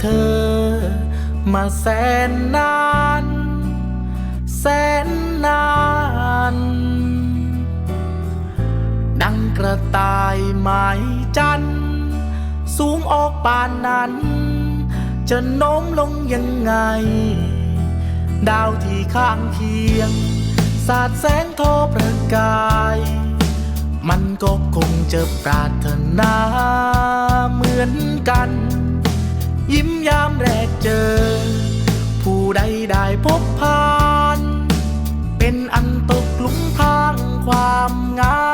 เธอ มาแสนนาน แสนนาน ดังกระต่ายไม้จันทร์สูงออกปานนั้น จะโน้มลงยังไง ดาวที่ข้างเคียง สาดแสงโทอประกายมันก็คงจะปรารถนาเหมือนกัน ใดได้พบผ่าน เป็นอันตกหลุมพางความงาม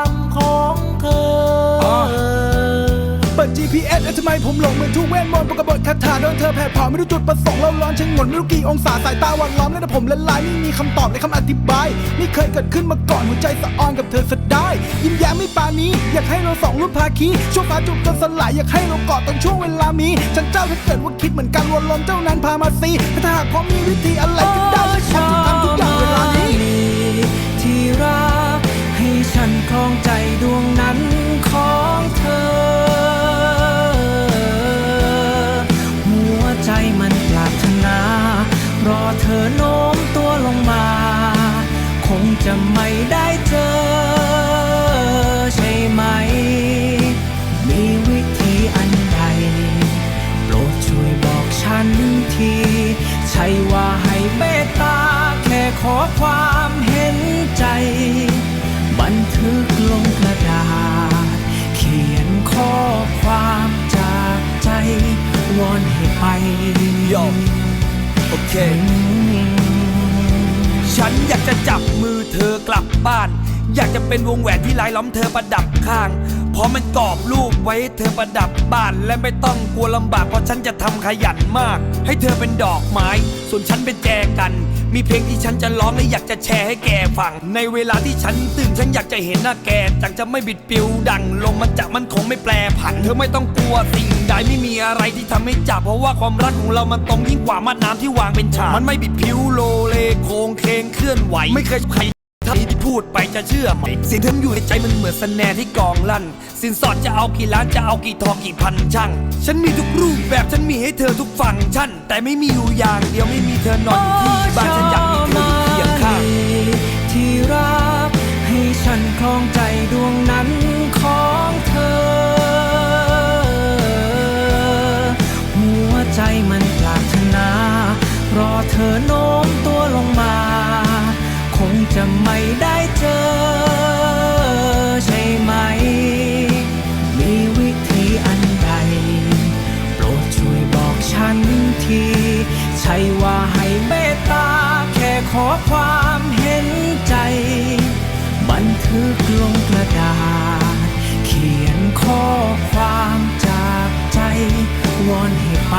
ผมหลงเหมือนทุกเวทมนต์ปกบทคาถาโดนเธอแผดเผาไม่รู้จุดประสงค์เราร้อนชะงนไม่รู้กี่องศาสายตาหวันล้อมแล้วแต่ผมละลายไม่มีคำตอบในคำอธิบายนี่เคยเกิดขึ้นมาก่อนหัวใจสะออนกับเธอสะได้ ยิ้มแย้มไม่ปานี้ อยากให้เราสองรุ่นภาคีช่วงฟ้าจุบจนสลายอยากให้เรากอดตอนช่วงเวลามีฉันเจ้าถ้าเกิดว่าคิดเหมือนกันวนลมเจ้านั้นพามาซีถ้าหากพอมีวิธีอะไรก็ได้ฉันจะทำทุกอย่างเวลานี้ที่รักให้ฉันคลองใจดวงนั้นของเธอ รอเธอโน้มตัวลงมา คงจะไม่ได้ อมเธอประดับข้าง เพราะมันกรอบรูปไว้เธอประดับบ้านและไม่ต้องกลัวลำบากเพราะฉันจะทำขยันมาก ให้เธอเป็นดอกไม้ ส่วนฉันเป็นแจกัน มีเพลงที่ฉันจะร้องและอยากจะแชร์ให้แกฟัง ในเวลาที่ฉันตื่นฉันอยากจะเห็นหน้าแกจากจะไม่บิดปิวดังลงมันจะมันคงไม่แปรผัน เธอไม่ต้องกลัวสิ่งใดไม่มีอะไรที่ทำให้จับเพราะว่าความรักของเรามันตรงยิ่งกว่ามาดน้ำที่วางเป็นฉากมันไม่บิดผิวโลเลโคงเคงเคลื่อนไหวไม่เคยใคร พูดไปจะเชื่อไหมเสียงเธออยู่ในใจมันเหมือนสแนร์ที่กองลั่น สินสอดจะเอากี่ล้านจะเอากี่ทองกี่พันช่าง ฉันมีทุกรูปแบบฉันมีให้เธอทุกฟังก์ชัน แต่ไม่มีอยู่อย่างเดียวไม่มีเธอนอนอยู่ที่บ้านฉันอยากมีเธออยู่เคียงข้างที่รักให้ฉันคลองใจดวงนั้นของเธอ หัวใจมันปรารถนา รอเธอโน้มตัวลงมาคง จะไม่ได้เจอ ใช่ไหม มีวิธีอันใด โปรดช่วยบอกฉันที ใช่ว่าให้เมตตา แค่ขอความเห็นใจ บันทึกลงกระดาษ เขียนข้อความจากใจ วอนให้ไป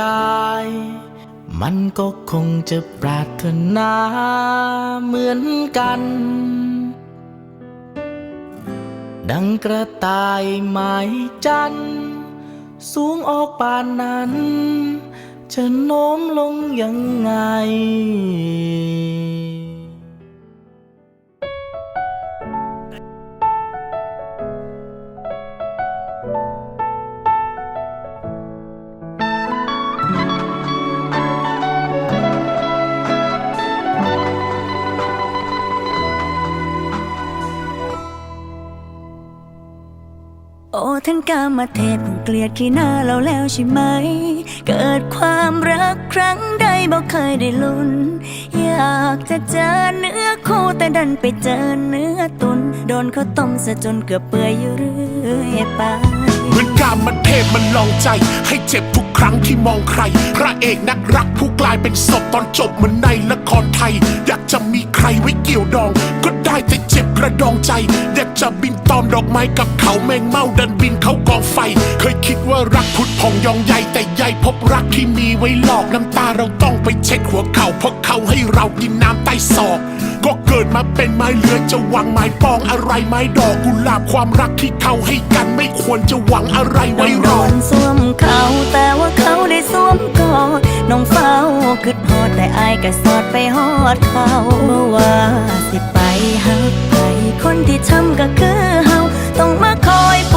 กาย มันก็คงจะปรารถนาเหมือนกัน ดังกระต่ายไม้จันทร์สูงออกปานนั้น จะโน้มลงยังไง ท่านกามาเทพคงเกลียดขี้หน้าเราแล้วใช่ไหม เกิดความรักครั้งใดบอกเคยได้ลุ้น อยากจะเจอเนื้อคู่แต่ดันไปเจอเนื้อตุน โดนเขาต้มซะจนเกือบเปื่อยอยู่เรื่อยไปเหมือนกามเทพมันลองใจ ให้เจ็บทุกครั้งที่มองใคร พระเอกนักรักผู้กลายเป็นศพตอนจบเหมือนในละครไทย อยากจะมีใครไว้เกี่ยวดองก็ได แต่เจ็บกระดองใจอยากจะบินตอมดอกไม้กับเขาแมงเม่าดินบินเขากองไฟ เคยคิดว่ารักพุดพองยองใยแต่ใยพบรักที่มีไว้หลอกน้ำตาเราต้องไปเช็ดหัวเข่าเพราะเขาให้เรากินน้ำใต้ศอกก็เกิดมาเป็นไม้เลื้อจะหวังไม้ปองอะไรไม้ดอกกุหลาบความรักที่เขาให้กันไม่ควรจะหวังอะไรไว้รโดอนสวมเขาแต่ว่าเขาได้สวมกอดน้องเฝ้าคิดฮอดแต่อายก็สอดไปฮอดเขาเมื่อว่าสิไป หักไปคนที่ทำก็คือเฮาต้องมาคอยป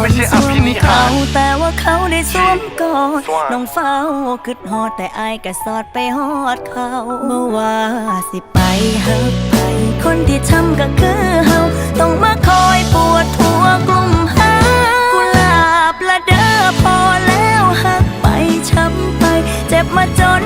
ไม่ใช่อภินิหารแต่ว่าเขาได้สวมกอดน้องเฝ้าคิดฮอดแต่อายก็สอดไปฮอดเขาเมื่อว่าสิไปหักไป คนที่ทำก็คือเฮาต้องมาคอยปวดหัวกลุ่มหากุหลาบละเด้อพอแล้วหักไปช้ำไป เจ็บมาจน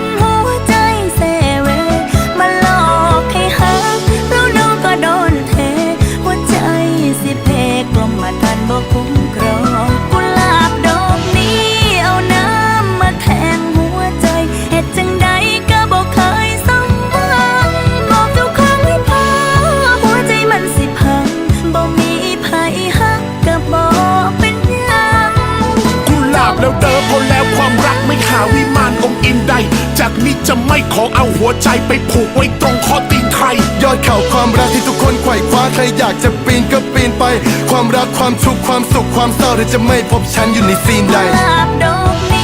แล้วเดิมพอแล้วความรักไม่หาวิมานองค์อินใด จากนี้จะไม่ขอเอาหัวใจไปผูกไว้ตรงข้อตีนใคร ยอดเขาความรักที่ทุกคนไขว่คว้าใครอยากจะปีนก็ปีนไป ความรักความทุกข์ความสุขความเศร้าเธอจะไม่พบฉันอยู่ในซีนใดกุหลาบดอกนี้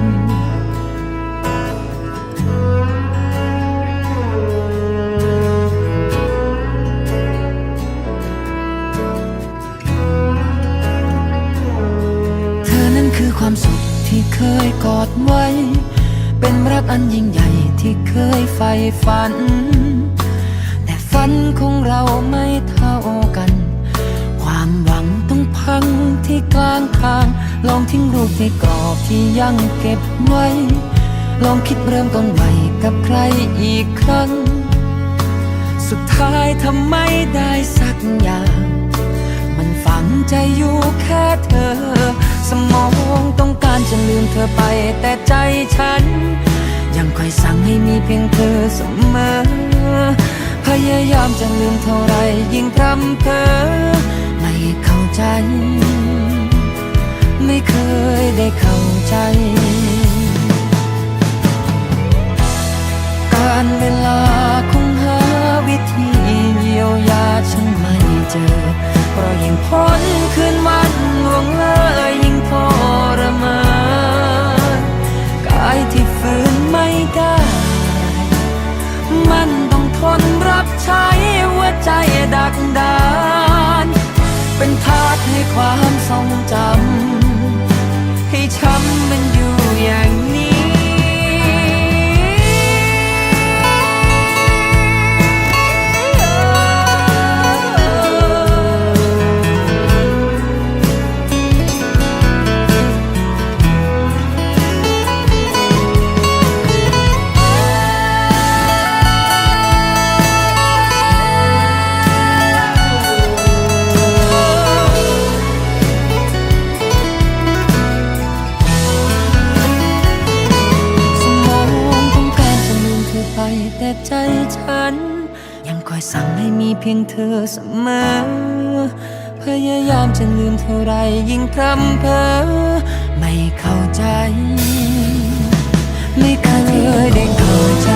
ความสุขที่เคยกอดไว้ เป็นรักอันยิ่งใหญ่ที่เคยใฝ่ฝัน แต่ฝันของเราไม่เท่ากัน ความหวังต้องพังที่กลางทาง ลองทิ้งรูปในกรอบที่ยังเก็บไว้ ลองคิดเริ่มต้นใหม่กับใครอีกครั้ง สุดท้ายทำไม่ได้สักอย่าง มันฝังใจอยู่แค่เธอ สมองต้องการจะลืมเธอไป แต่ใจฉัน ยังคอยสั่งให้มีเพียงเธอเสมอ พยายามจะลืมเท่าไรยิ่งพร่ำเพ้อไม่เข้าใจ ไม่เคยได้เข้าใจ การเวลา แต่ใจฉัน ยังคอยสั่งให้มีเพียงเธอเสมอ พยายามจะลืมเท่าไรยิ่งพรำเพ้อไม่เข้าใจ ไม่เคยได้เข้าใจ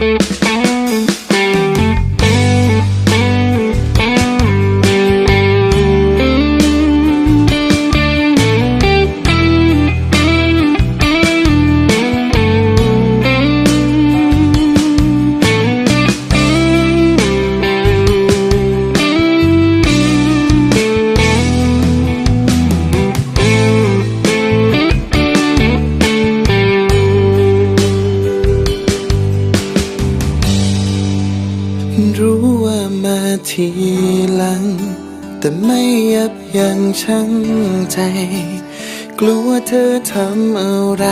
รู้ ยั้งใจ กลัวเธอทำอะไร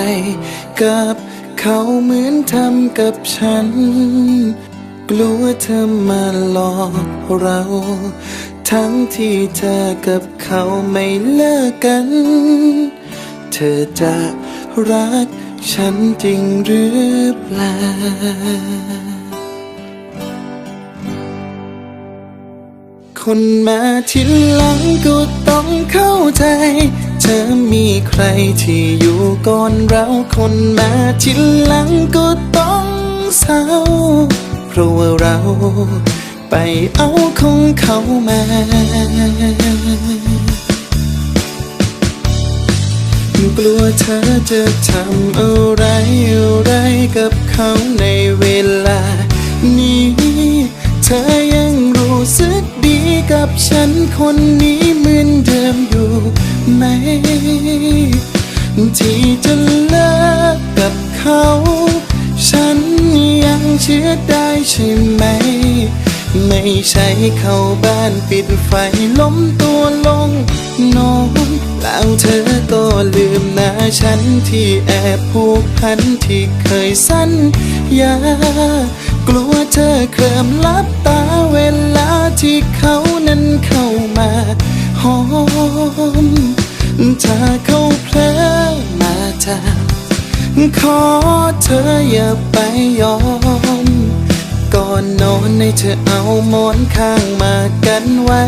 กับเขาเหมือนทำกับฉัน กลัวเธอมาหลอกเรา ทั้งที่เธอกับเขาไม่เลิกกัน เธอจะรักฉันจริงหรือเปล่า คนมาทีหลังก็ต้องเข้าใจ เธอมีใครที่อยู่ก่อนเราคนมาทีหลังก็ต้องเศร้า เพราะว่าเราไปเอาของเขามา กลัวเธอจะทำอะไรอะไรกับเขาในเวลา นี้ เธอยังรู้สึก กับฉันคนนี้เหมือนเดิมอยู่ไหม ที่จะเลิกกับเขา ฉันยังเชื่อได้ใช่ไหม ไม่ใช่เข้าบ้านปิดไฟล้มตัวลงนอนแล้วเธอก็ลืมหน้าฉันที่แอบผูกพันที่เคยสัญญากลัวเธอเคลิมลับตาเวลาที่เขา นั้นเข้ามาหอมถ้าเขาเพลอมาจาขอเธออย่าไปยอม ก่อนนอนให้เธอเอาหมอนข้างมากันไว้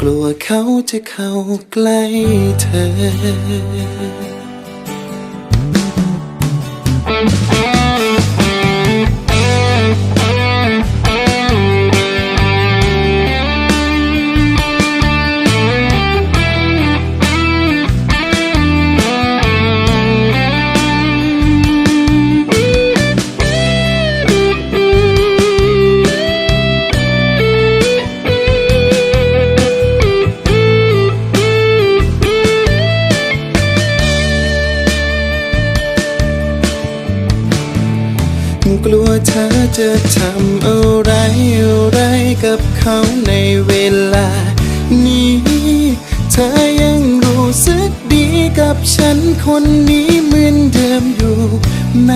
กลัวเขาจะเข้าใกล้เธอ จะทำอะไรอะไรกับเขาในเวลา นี้ เธอยังรู้สึกดีกับฉันคนนี้เหมือนเดิมอยู่ไหม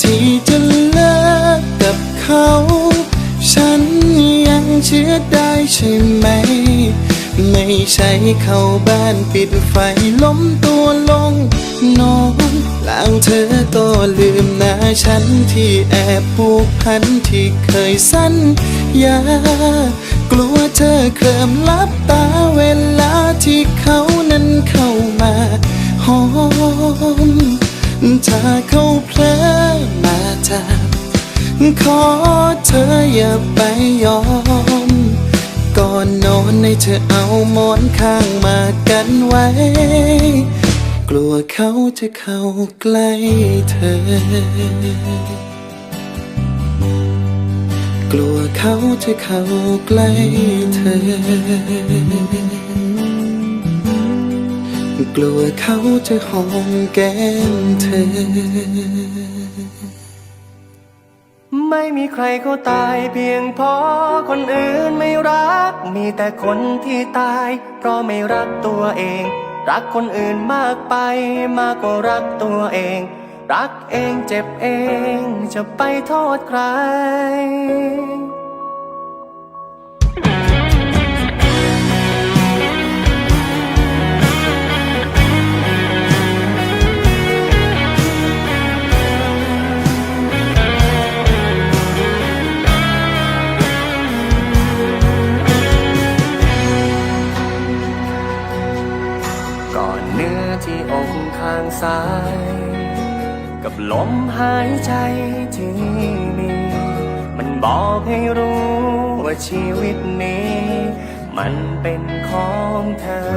ที่จะเลิกกับเขา ฉันยังเชื่อได้ใช่ไหม ไม่ใช่เข้าบ้านปิดไฟล้มตัวลงนอ เอาเธอตัวลืมนาฉันที่แอบผูกพันที่เคยสัญญากลัวเธอเคลิมลับตาเวลาที่เขานั้นเข้ามาหอมถ้าเขาเพลอมาจับขอเธออย่าไปยอม ก่อนนอนให้เธอเอาหมอนข้างมากันไว้ กลัวเขาจะเข้าใกล้เธอ กลัวเขาจะเข้าใกล้เธอ กลัวเขาจะหอมแก้มเธอ ไม่มีใครเขาตายเพียงเพราะคนอื่นไม่รัก มีแต่คนที่ตาย เพราะไม่รักตัวเอง รักคนอื่นมากไปมากกว่ารักตัวเอง รักเองเจ็บเองจะไปโทษใคร ชีวิตนี้ มันเป็นของเธอ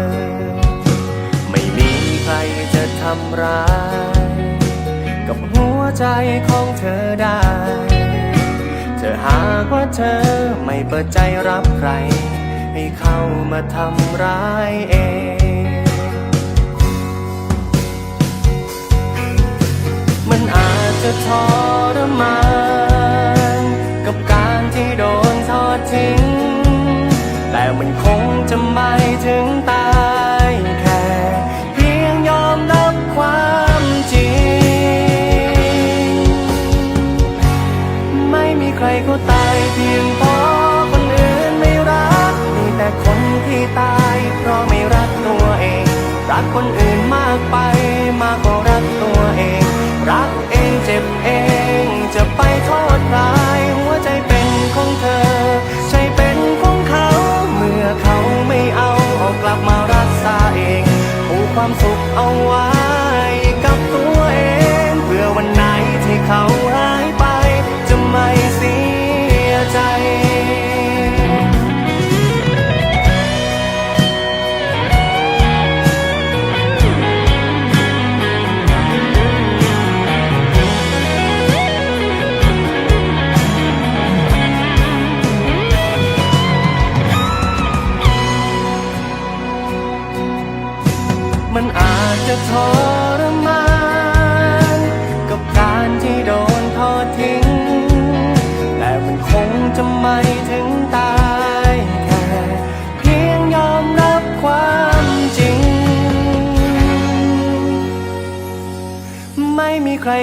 ไม่มีใครจะทำร้าย กับหัวใจของเธอได้ เธอหากว่าเธอไม่เปิดใจรับใคร ให้เข้ามาทำร้ายเองมันอาจจะทรมาน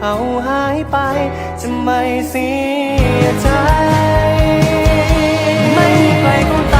เขาหายไป จะไม่เสียใจ ไม่มีใครคงต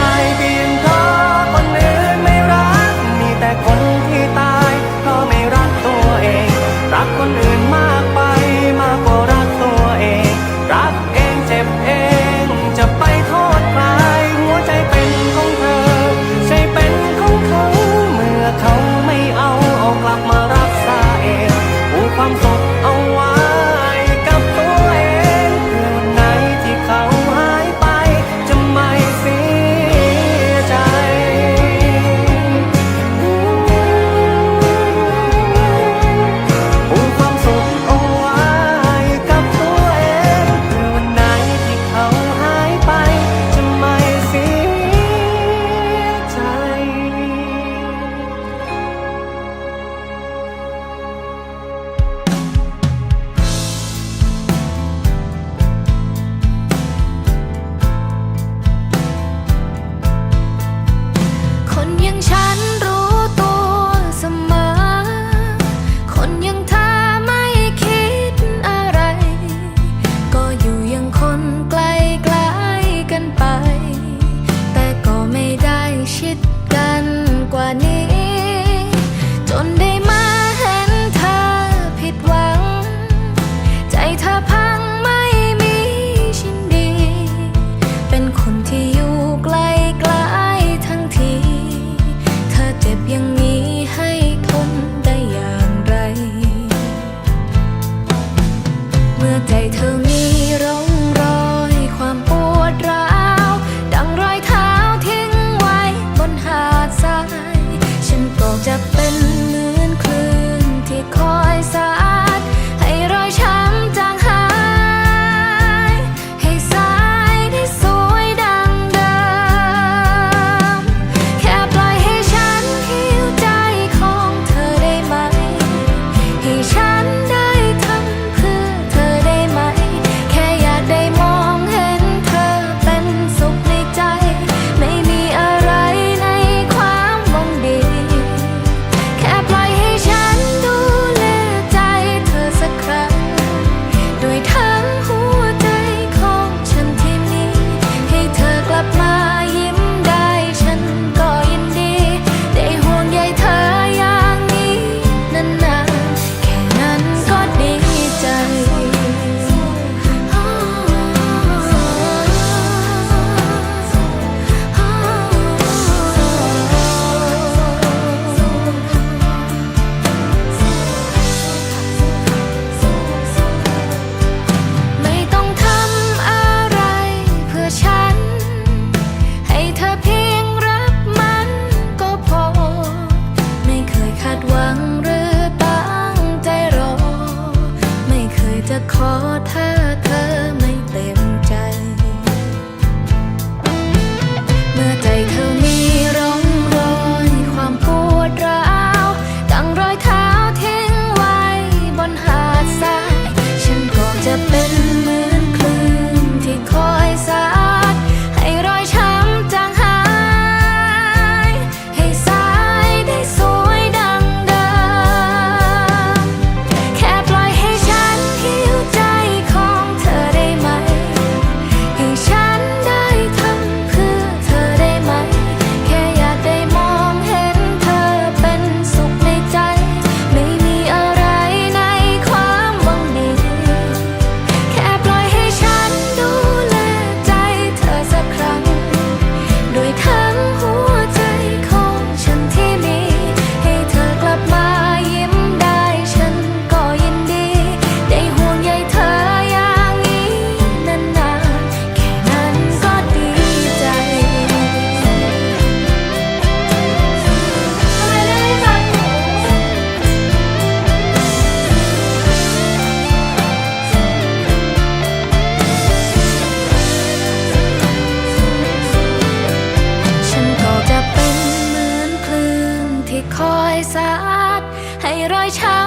รอยช้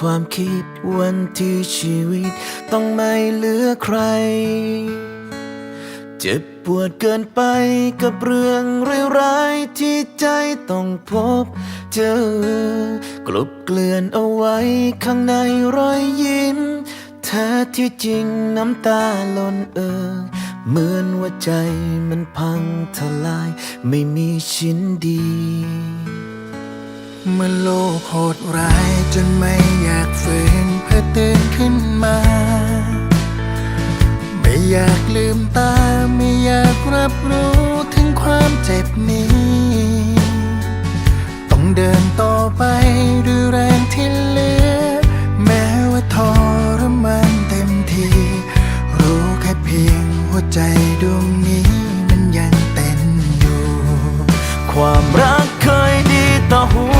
ความคิดวันที่ชีวิต ต้องไม่เหลือใคร เจ็บปวดเกินไปกับเรื่องร้ายๆที่ใจต้องพบเจอกลบเกลื่อนเอาไว้ข้างในรอยยิ้มเธอที่จริงน้ำตาล้นเออเหมือนว่าใจมันพังทลาย ไม่มีชิ้นดี เมื่อโลกโหดร้ายจนไม่อยากฝืนเพื่อตื่นขึ้นมา ไม่อยากลืมตา ไม่อยากรับรู้ถึงความเจ็บนี้ ต้องเดินต่อไปด้วยแรงที่เหลือ แม้ว่าทรมันเต็มที รู้แค่เพียงหัวใจดวงนี้มันยังเต้นอยู่ ความรักเคยดีต่อหัว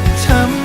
บช้ำ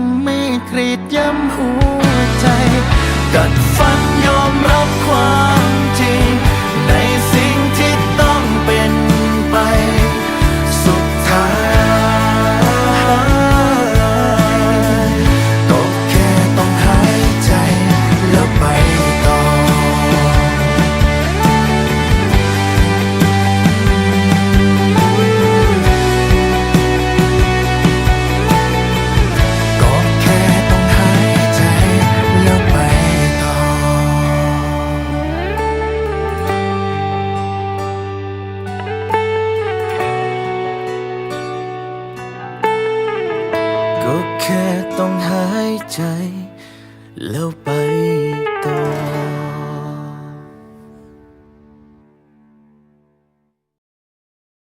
งมีกรีดย้ำหัวใจดัดฟันยอมรับความ